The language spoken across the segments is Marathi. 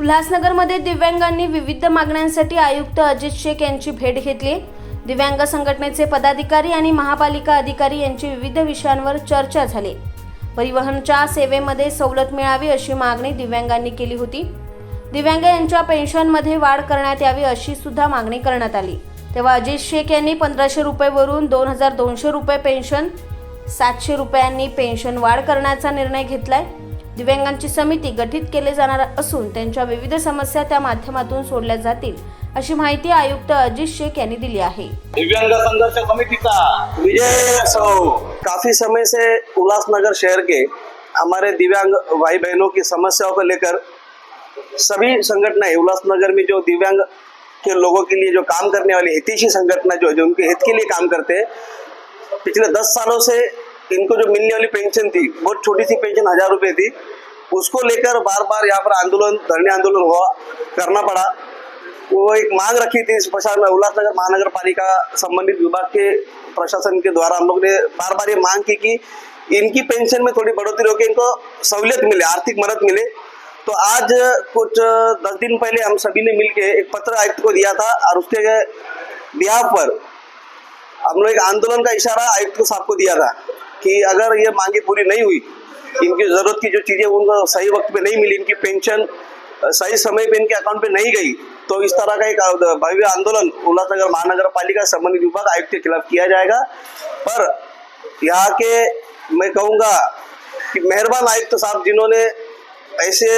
उल्हासनगरमध्ये दिव्यांगांनी विविध मागण्यांसाठी आयुक्त अजित शेख यांची भेट घेतली. दिव्यांग संघटनेचे पदाधिकारी आणि महापालिका अधिकारी यांची विविध विषयांवर चर्चा झाली. परिवहनच्या सेवेमध्ये सवलत मिळावी अशी मागणी दिव्यांगांनी केली होती. दिव्यांग यांच्या पेन्शनमध्ये वाढ करण्यात यावी अशी सुद्धा मागणी करण्यात आली. तेव्हा अजित शेख यांनी पंधराशे रुपयेवरून दोन हजार दोनशे रुपये पेन्शन सातशे रुपयांनी पेन्शन वाढ करण्याचा निर्णय घेतलाय. दिव्यांगांची समिती गठीत केले जाणार असून त्यांच्या विविध समस्या त्या माध्यमातून सोडल्या जातील अशी माहिती आयुक्त अजित शेख यांनी दिली आहे. दिव्यांग संघर्ष समितीचा विजय असो. काफी समय से उल्लासनगर शहर के हमारे दिव्यांग भाई बहनों की समस्याओं को लेकर सभी संगठनाएं उल्लासनगर में जो दिव्यांग के लोगों के लिए जो काम करने वाली हितैषी संगठना जो है जो उनके हित के लिए काम करते हैं पिछले दस सालों से इनको जो मिलने वाली पेंशन थी, बहुत छोटी सी पेंशन हज़ार रुपए थी, उसको लेकर बार बार यहाँ पर आंदोलन, धरने आंदोलन हुआ, करना पड़ा। वो एक मांग रखी थी इस प्रशासन उल्लासनगर महानगर पालिका संबंधित विभाग के प्रशासन के द्वारा हम लोग ने बार बार ये मांग की कि इनकी पेंशन में थोड़ी बढ़ोतरी होकर इनको सहूलियत मिले, आर्थिक मदद मिले। तो आज कुछ दस दिन पहले हम सभी ने मिलके एक पत्र आयुक्त को दिया था और उसके बिहार पर हम लोग एक आंदोलन का इशारा आयुक्त साहब को दिया था। कि अगर ये मांगे पूरी नहीं हुई, इनकी ज़रूरत की जो चीज़ें उनको सही वक्त पे नहीं मिली, इनकी पेंशन सही समय पे इनके अकाउंट पे नहीं गई तो इस तरह का एक भव्य आंदोलन उल्लासनगर महानगर पालिका संबंधित विभाग आयुक्त के खिलाफ किया जाएगा। पर यहाँ के मैं कहूँगा कि मेहरबान आयुक्त साहब जिन्होंने ऐसे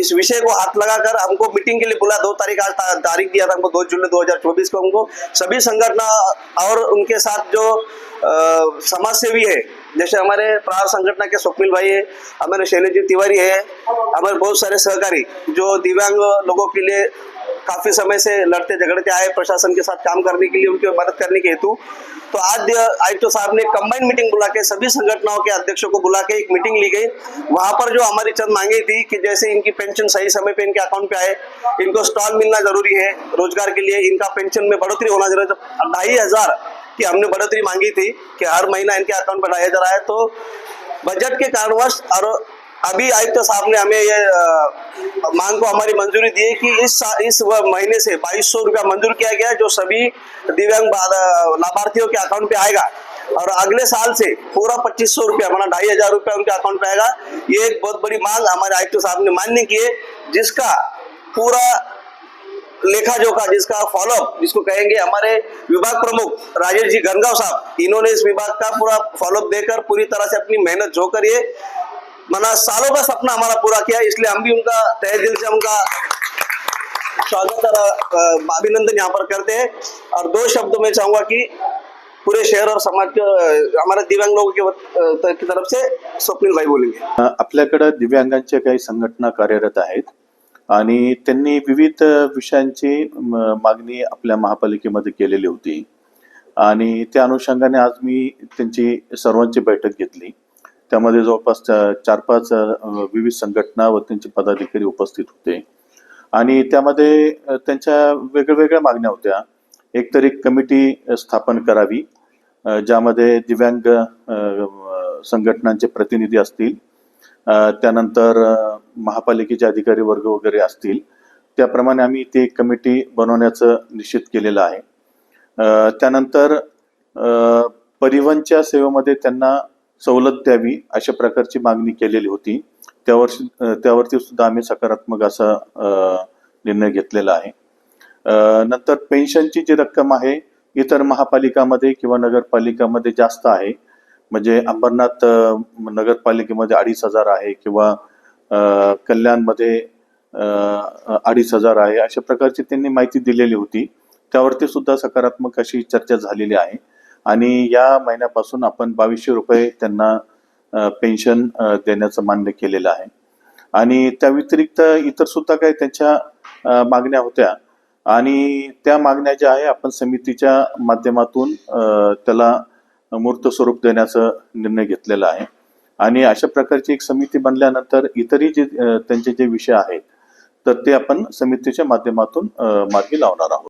इस विषय को हाथ लगाकर हमको मीटिंग के लिए बुला, दो तारीख आज तारीख दिया था हमको, दो जुलाई 2024 को हमको, सभी संगठन और उनके साथ जो समाज सेवी है। जैसे हमारे प्रहार संगठन के स्वप्निल भाई है, हमारे शैलेश तिवारी है, हमारे बहुत सारे सहकारी जो दिव्यांग लोगों के लिए काफ़ी समय से लड़ते झगड़ते आए प्रशासन के साथ काम करने के लिए, उनकी मदद करने के हेतु। तो आज आयुक्त साहब ने कंबाइंड मीटिंग बुला के, सभी संगठनों के अध्यक्षों को बुला के एक मीटिंग ली गई। वहाँ पर जो हमारी चंद मांगे थी कि जैसे इनकी पेंशन सही समय पे इनके अकाउंट पे आए, इनको स्टॉल मिलना ज़रूरी है रोज़गार के लिए। इनका पेंशन में बढ़ोतरी होना ज़रूरी है। तो ढाई हज़ार की हमने बढ़ोतरी मांगी थी कि हर महीना इनके अकाउंट पर ढाई हज़ार आए तो बजट के कारणवश और अभी आयुक्त साहब ने हमें ये मांग को हमारी मंजूरी दी है कि इस इस महीने से बाईस सौ रुपया मंजूर किया गया, जो सभी दिव्यांग लाभार्थियों के अकाउंट पे आएगा। और अगले साल से पूरा पच्चीस सौ रुपया मतलब ढाई हज़ार रुपया उनके अकाउंट पे आएगा। ये एक बहुत बड़ी मांग हमारे आयुक्त साहब ने मान्य की है, जिसका पूरा लेखा जोखा जिसका फॉलोअप जिसको कहेंगे हमारे विभाग प्रमुख राजेश जी गंगाव साहब इन्होंने इस विभाग का पूरा फॉलोअप देकर पूरी तरह से अपनी मेहनत झोंकर ये मना सालों का सपना हमारा पूरा किया इसलिए हम भी उनका तय दिल से उनका स्वागत और अभिनंदन यहाँ पर करते हैं। और दो शब्दों में चाहूंगा कि पूरे शहर और समाज के हमारे दिव्यांग लोगों की तरफ से स्वप्निल भाई बोलेंगे। आपल्याकडं दिव्यांगांच्या काही संघटना कार्यरत आहेत. आणि त्यांनी विविध विषयांची म, मागणी आपल्या महापालिकेमध्ये केलेली होती. आणि त्या अनुषंगाने आज मी त्यांची सर्वांची बैठक घेतली. त्यामध्ये जवळपास चार पाच विविध संघटना व त्यांचे पदाधिकारी उपस्थित होते. आणि त्यामध्ये त्यांच्या वेगळ्या मागण्या होत्या. एकतर एक कमिटी स्थापन करावी ज्यामध्ये दिव्यांग संघटनांचे प्रतिनिधी असतील त्यानंतर महापालिकेचे अधिकारी वर्ग वगैरे असतील. त्याप्रमाणे आम्ही इथे एक कमिटी बनवण्याचं निश्चित केलेलं आहे. त्यानंतर परिवहनच्या सेवेमध्ये त्यांना सवलत द्यावी अशा प्रकारची मागणी केलेली होती. त्यावर त्यावरती सुद्धा आम्ही सकारात्मक असा निर्णय घेतलेला आहे. नंतर पेन्शनची जी रक्कम आहे इतर महापालिकामध्ये किंवा नगरपालिकामध्ये जास्त आहे. म्हणजे अंबरनाथ नगरपालिकेमध्ये अडीच हजार आहे किंवा कल्याणमध्ये अडीच हजार आहे अशा प्रकारची त्यांनी माहिती दिलेली होती. त्यावरती सुद्धा सकारात्मक अशी चर्चा झालेली आहे. आणि या महिन्यापासून आपण बावीसशे रुपये त्यांना पेन्शन देण्याचं मान्य केलेलं आहे. आणि त्या व्यतिरिक्त इतर सुद्धा काही त्यांच्या मागण्या होत्या. आणि त्या मागण्या ज्या आहे आपण समितीच्या माध्यमातून त्याला मूर्त स्वरूप देण्याचा निर्णय घेतलेला आहे. आणि अशा प्रकारची एक समिती बनल्यानंतर इतरही जे त्यांचे जे विषय आहेत तर ते आपण समितीच्या माध्यमातून मार्गी लावणार आहोत.